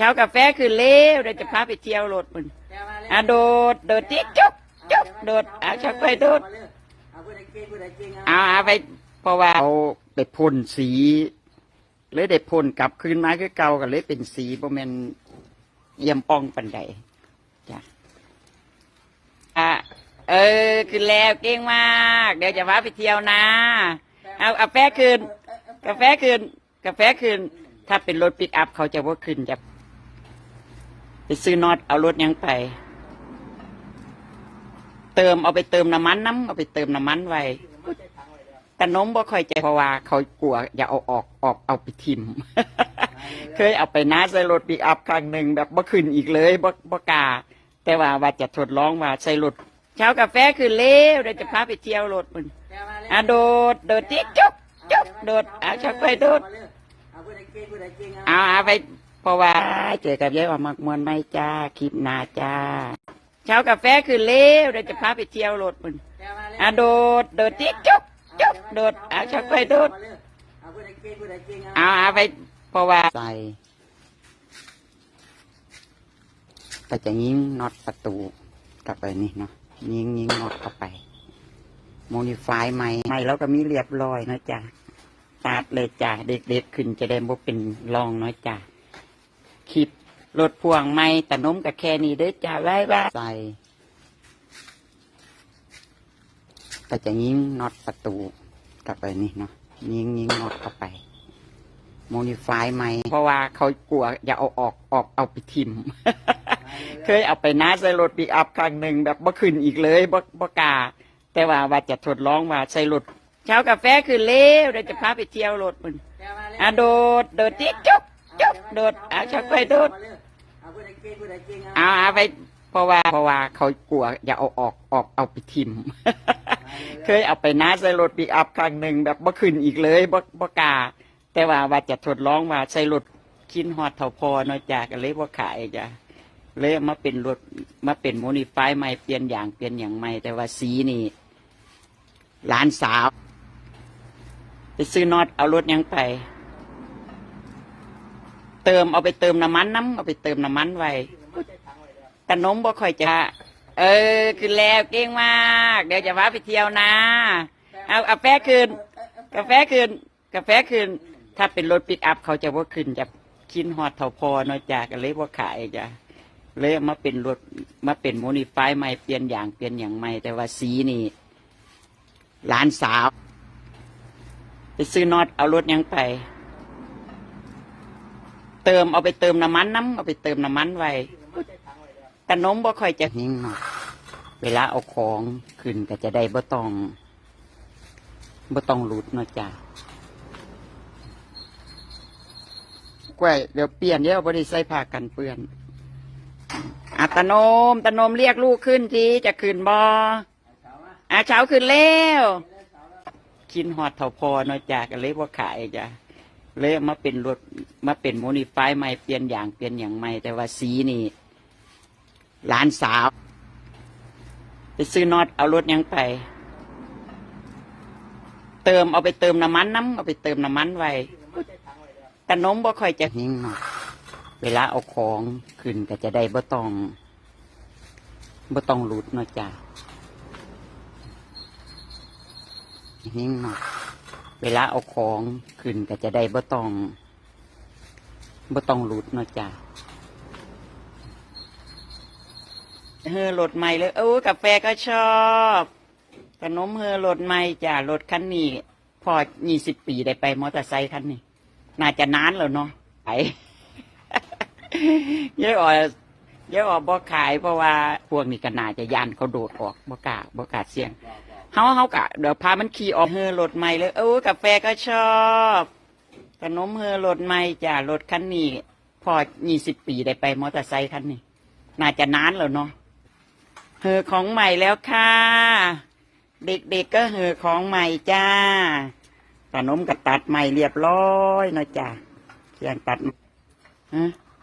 เช้ากาแฟคือเล้วเดี๋ยวจะพาไปเที่ยวรถมันอะโดดโดดติ๊กจุ๊บจุ๊บโดดอะชักไปโดดเอาเอาไปเพราะว่าเอาได้พ่นสีเลยได้พ่นกลับคืนมาคือเก่าก็เลยเป็นสีบ่แม่นเยี่ยมป้องปันใดจ้ะอะเออคือแล้วเก่งมาก เดี๋ยวจะพาไปเที่ยวนะ เอากาแฟคืน กาแฟคืน กาแฟคืน ถ้าเป็นรถปิกอัพเขาจะว่าคืนจะ ไปซื้อน็อตเอารถยังไป เติมเอาไปเติมน้ำมันน้ำเอาไปเติมน้ำมันไว้แต่นมบ่ค่อยใจเพราะว่า เขากลัว อย่าเอาออกออกเอาไปทิมเคยเอาไปน้าใส่รถปิกอัพครั้งหนึ่งแบบบ่ขึ้นอีกเลยบ่บ่กล้าแต่ว่าว่าจะทดลองว่าใส่รถเช้ากาแฟคือเล้วเดี๋ยวจะพาไปเที่ยวรถมันอะโดดโดดติ๊กจุ๊บจุ๊บโดดอะชักไปโดดเอาเอาไป เพราะว่าเจอกับยายออกมากมวนไม่จ้าคลิปหนาจ้า เช้ากาแฟคือเล้วเดี๋ยวจะพาไปเที่ยวรถมันอะโดดโดดติ๊กจุ๊บจุ๊บโดดอะชักไปโดดเอาเอาไปเพราะว่าใส่ก็จะยิงน็อตประตูกลับไปนี่เนาะยิงยิงน็อตเข้าไปโมดิฟายใหม่ใหม่แล้วก็มีเรียบร้อยนะจ๊ะตัดเลยจ้ะเด็กๆขึ้นจะได้บ่เป็นรองเนาะจ้ะ คลิปรถพ่วงใหม่แต่นมกับแค่นี้เด้อจ้ะไว้ว่าใส่ก็จะยิงน็อตประตูกลับไปนี่เนาะยิงยิงน็อตเข้าไปโมดิฟายใหม่เพราะว่าเขากลัวอย่าเอาออกออกเอาไปทิม เคยเอาไปน้าใส่รถปิกอัพครั้งหนึ่งแบบบ่ขึ้นอีกเลยบ่บ่กาแต่ว่าว่าจะทดลองว่าใส่รถเช้ากาแฟคือเล้วเดี๋ยวจะพาไปเที่ยวรถมันอะโดดโดดติ๊กจุ๊ โดดอะชักไปโดดเอาเอาไปเพราะว่าเพราะว่าเขากลัวอย่าเอาออกออกเอาไปทิม เคยเอาไปน้าใส่รถปิกอัพครั้งหนึ่งแบบบ่ขึ้นอีกเลยบ่บ่กล้าแต่ว่าว่าจะทดลองว่าใส่รถคินฮอดเท่าพอเนาะจ้ะก็เลยบ่ขายจ้ะเลยเอามาเป็นรถมาเป็นโมดิฟายใหม่เปลี่ยนอย่างเปลี่ยนอย่างใหม่แต่ว่าสีนี่หลานสาว ไปซื้อน็อตเอารถยังไป ติมเอาไปเติมน้ำมันน้ำเอาไปเติมน้ำมันไว้แต่นมบ่ค่อยจะ เออคือแล้วเก่งมาก เดี๋ยวจะพาไปเที่ยวนะ เอากาแฟคืน กาแฟคืน กาแฟคืน ถ้าเป็นรถปิกอัพเขาจะว่าคืนจะคินฮอดเท่าพอเนาะจ้ะก็เลยว่าขายจ้ะเลยมาเป็นรถมาเป็นโมดิฟายใหม่เปลี่ยนอย่างเปลี่ยนอย่างใหม่แต่ว่าสีนี่หลานสาว ไปซื้อนอตเอารถยังไป เติมเอาไปเติมน้ำมันน้ำเอาไปเติมน้ำมันไว้แต่นมบ่ค่อยจะนิ่งหน่อยเวลาเอาของขึ้นก็จะได้บ่ต้องบ่ต้องหลุดเนาะจ้ะกล้วยเดี๋ยวเปลี่ยนเดี๋ยวบ่ได้ใส่ผ้ากันเปื้อนอะตโนมตโนมเรียกลูกขึ้นทีจะขึ้นบออาเช้าขึ้นแล้วกินหอดเท่าพอเนาะจ้ะก็เลยว่าขายจ้ะ เลยมาเป็นรถมาเป็นโมดิฟายใหม่เปลี่ยนอย่างเปลี่ยนอย่างใหม่แต่ว่าสีนี่หลานสาว ไปซื้อน็อตเอารถยังไป เติมเอาไปเติมน้ำมันน้ำเอาไปเติมน้ำมันไว้แต่นมบ่ค่อยจะนิ่งหนอเวลาเอาของขึ้นก็จะได้บ่ต้องบ่ต้องหลุดเนาะจ้ะนิ่งหน่อย เวลาเอาของขึ้นก็จะได้บ่ต้องบ่ต้องหลุดเนาะจ้ะเฮอรถใหม่เลยโอ้กาแฟก็ชอบขนมเฮอรถใหม่จ้ะรถคันนี้ พอยี่สิบปีได้ไปมอเตอร์ไซค์คันนี้น่าจะนานแล้วเนาะไปเยอะอ่อยเยอะอ่อยบ่ขายเพราะว่าพวกนี้ก็น่าจะย่านเขาโดดออกบ่กล้าบ่กล้าเสี่ยง เฮาเฮากะเดี๋ยวพามันขี่ออกเฮอรถใหม่เลยโอ้กาแฟก็ชอบขนมเฮอรถใหม่จ้ะรถคันนี้พอยี่สิบปีได้ไปมอเตอร์ไซค์คันนี้น่าจะนานแล้วเนาะเฮอของใหม่แล้วค่ะ เด็กๆก็เฮอของใหม่จ้าขนมก็ตัดใหม่เรียบร้อยเนาะจ้ะเคียงตัด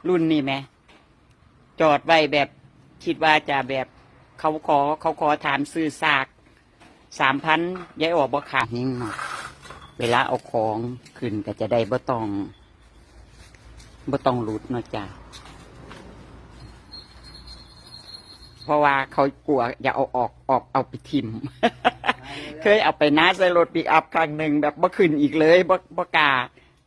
รุ่นนี้ไหมจอดไว้แบบคิดว่าจะแบบเขาขอเขาขอถามซื้อซาก สามพันยายออกบ่ขาดนิ่งหนักเวลาเอาของขึ้นก็จะได้บ่ต้องบ่ต้องหลุดเนาะจ้ะเพราะว่าเขากลัวอย่าเอาออกออกเอาไปทิม เคยเอาไปน้าใส่รถปิกอัพครั้งหนึ่งแบบบ่ขึ้นอีกเลยบ่บ่กา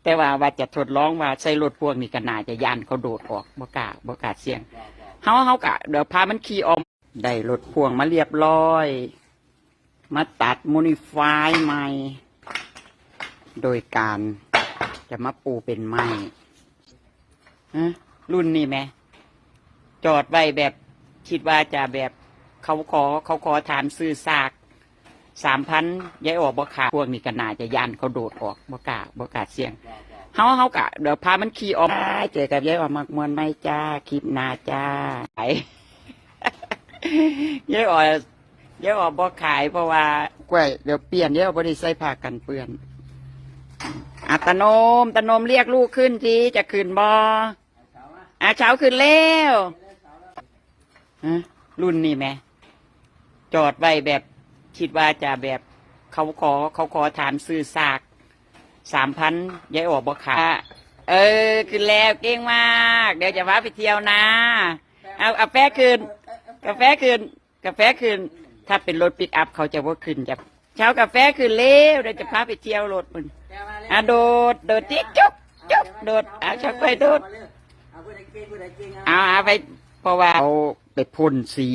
แต่ว่าว่าจะทดลองว่าใส่รถพวกนี้ก็น่าจะยานเขาโดดออกบ่กาบ่กาเสี่ยงเฮาเฮากะเดี๋ยวพามันขี่ออกได้รถพ่วงมาเรียบร้อย มาตัดโมนิฟายใหม่ โดยการจะมาปูเป็นไม้ฮะรุ่นนี้ไหม จอดไว้แบบคิดว่าจะแบบเขาขอเขาขอถามซื้อซากสามพันย้ายออกบ่ขาพวกนี้ก็น่าจะยันเขาโดดออกบ่กาบ่กาเสี่ยงเฮาเฮากะเดี๋ยวพามันขี่ออกเจอกับย้ายออกมักมวนไม่จ้าคลิปนาจ้าไปย้ายออก ย้ายออกบ่ขายเพราะว่ากล้วยเดี๋ยวเปลี่ยนย้ายออกบ่ได้ใส่ผ้ากันเปื้อนอัตโนมตโนมเรียกลูกขึ้นทีจะขึ้นบ่อาเช้าขึ้นแล้วฮะรุ่นนี้ไหมจอดไว้แบบคิดว่าจะแบบเขาขอเขาขอถามซื้อซากสามพันย้ายออกบ่ขาเออขึ้นแล้วเก่งมาก เดี๋ยวจะพาไปเที่ยวนะ เอากาแฟคืนกาแฟคืนกาแฟคืน ถ้าเป็นรถปิกอัพเขาจะว่าขึ้นจะเช้ากาแฟคืนเร็วเดี๋ยวจะพาไปเที่ยวรถมันอะโดดโดดติ๊กจุ๊บจุ๊บโดดเอาชักไปโดดเอาเอาไปเพราะว่าเอาไปพ่นสี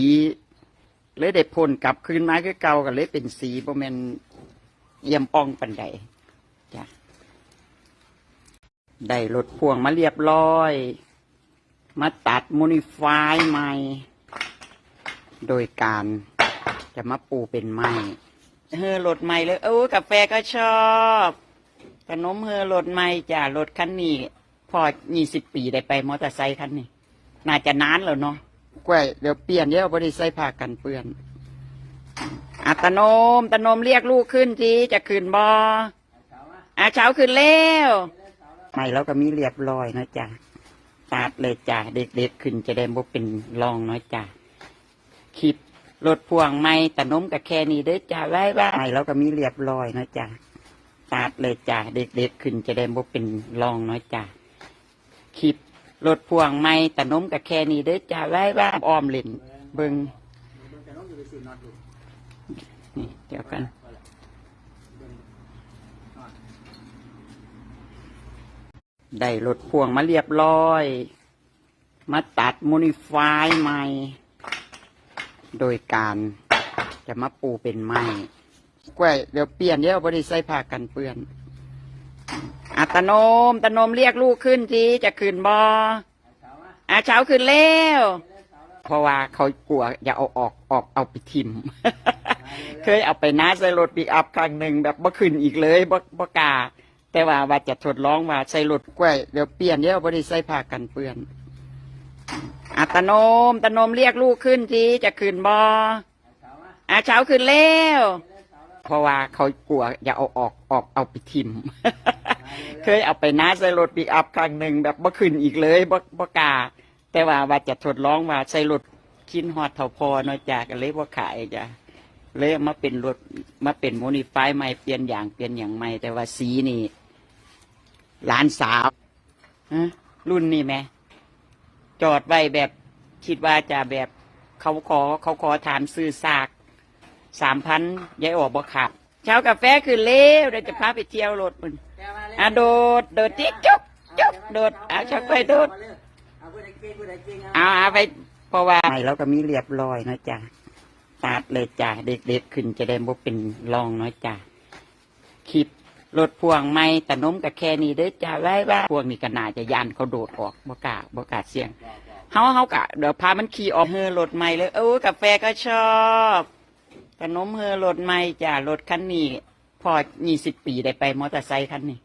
เลยได้พ่นกลับคืนมาคือเก่ากันเลยเป็นสีบ่แม่นเยี่ยมป้องปันใดจ้ะได้รถพ่วงมาเรียบร้อย มาตัดโมนิฟายใหม่ โดยการ จะมาปูเป็นไม้เฮอรถใหม่เลยเออกาแฟก็ชอบขนมเฮอรถใหม่จ้ะรถคันนี้พอยี่สิบปีได้ไปมอเตอร์ไซค์คันนี้ น่าจะนานแล้วเนาะกล้วยเดี๋ยวเปลี่ยนเดี๋ยวบริใส่ผ้ากันเปื้อนอัตโนมตโนมเรียกลูกขึ้นทีจะขึ้นบออาเช้าขึ้นแล้วไม่แล้วก็มีเรียบร้อยนะจ๊ะตัดเลยจ้ะเด็กๆขึ้นจะได้บ่เป็นรองเนาะจ้ะคลิป รถพ่วงไม่แตโนมกับแค่นี้เด้อจ้ะไว้ไว้ไม่แล้วก็มีเรียบร้อยนะจ๊ะตัดเลยจ้ะเด็กๆขึ้นจะได้บ่เป็นรองเนาะจ้ะคลิปรถพ่วงไม่แต่นมกับแค่นี้เด้อจ้าไว้ว่าออมเล่นเบิงนี่เดี๋ยวกันได้รถพ่วงมาเรียบร้อย มาตัดโมนิฟายใหม่ โดยการจะมาปูเป็นไม้กล้วยเดี๋ยวเปลี่ยนเดี๋ยวบริใส่ผ้ากันเปื้อนอัตโนมตโนมเรียกลูกขึ้นทีจะขึ้นบออาเช้าขึ้นแล้วเพราะว่าเขากลัวอย่าเอาออกออกเอาไปทิมเคยเอาไปน้าใส่รถปิกอัพครั้งหนึ่งแบบบ่ขึ้นอีกเลยบ่บ่กาแต่ว่าว่าจะทดลองว่าใส่รถกล้วยเดี๋ยวเปลี่ยนเดี๋ยวบริใส่ผ้ากันเปื้อน อัตโนมตโนมเรียกลูกขึ้นทีจะขึ้นบออาเช้าขึ้นแล้วเพราะว่าเขากลัวอย่าเอาออกออกเอาไปทิม เคยเอาไปน้าใส่รถปิกอัพครั้งหนึ่งแบบบ่ขึ้นอีกเลยบ่บ่กาแต่ว่าว่าจะทดลองว่าใส่รถคินฮอดเท่าพอเนาะจ้ะก็เลยบ่ขายจ้ะเลยเอามาเป็นรถมาเป็นโมนิฟายใหม่เปลี่ยนอย่างเปลี่ยนอย่างใหม่แต่ว่าสีนี่หลานสาวฮะรุ่นนี้ไหม จอดไว้แบบคิดว่าจะแบบเขาขอเขาขอถามซื้อซากสามพันย้ายออกบ่ขาดเช้ากาแฟคือเร็วเดี๋ยวจะพาไปเที่ยวรถมันอะโดดโดดติ๊กจุ๊บจุ๊บโดดอะชักไปโดดเอาเอาไปเพราะว่าไม่แล้วก็มีเรียบร้อยนะจ๊ะตัดเลยจ้ะเด็กๆขึ้นจะได้บ่เป็นรองเนาะจ้ะคลิป รถพ่วงไม่แต่นมกับแค่นี้เด้อจ้ะไว้ว่าพวกนี้ก็น่าจะยันเขาโดดออกบ่กาบ่กาเสี่ยงเฮาเฮากะเดี๋ยวพามันขี่ออกเฮอรถใหม่เลยเออกาแฟก็ชอบขนมเฮอรถใหม่จ้ะรถคันนี้พอยี่สิบปีได้ไปมอเตอร์ไซค์คันนี้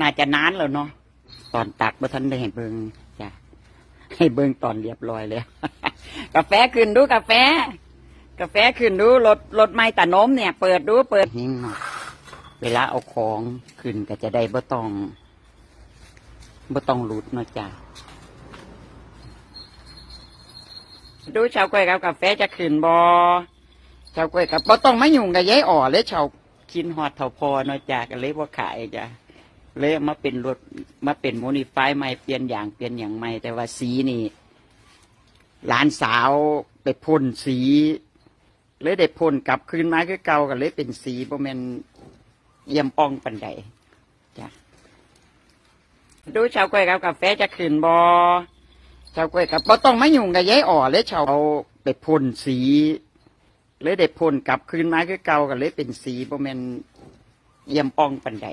น่าจะนานแล้วเนาะตอนตักบ่ทันได้ให้เบิงจ้ะให้เบิงตอนเรียบร้อยเลยกาแฟขึ้นดูกาแฟ กาแฟขึ้นดูรถรถใหม่ตานมเนี่ย เปิดดูเปิดหิ้งหน่อย เวลาเอาของขึ้นก็จะได้บ่ต้องบ่ต้องหลุดเนาะจ้ะดูชาวกล้วยกับกาแฟจะขึ้นบอชาวกล้วยกับบ่ต้องมายุ่งกับยายอ่อเลยชาวกินฮอดเท่าพอเนาะจ้ะก็เลยว่าขายจ้ะเลยมาเป็นรถมาเป็นโมนิฟายใหม่เปลี่ยนอย่างเปลี่ยนอย่างใหม่แต่ว่าสีนี่หลานสาวไปพ่นสี เลยได้พ่นกลับคืนมาคือเก่ากันเลยเป็นสีบ่แม่น เยี่ยมอ่องปันใดจ้ะดูชาวกล้วยกับกาแฟจะขืนบอชาวกล้วยกับบ่ต้องมายุ่งกับยายอ่อเลยชาวเอาไปพ่นสีเลยได้พ่นกลับคืนมาคือเก่ากันเลยเป็นสีบ่แมนเยี่ยมอ่องปันใด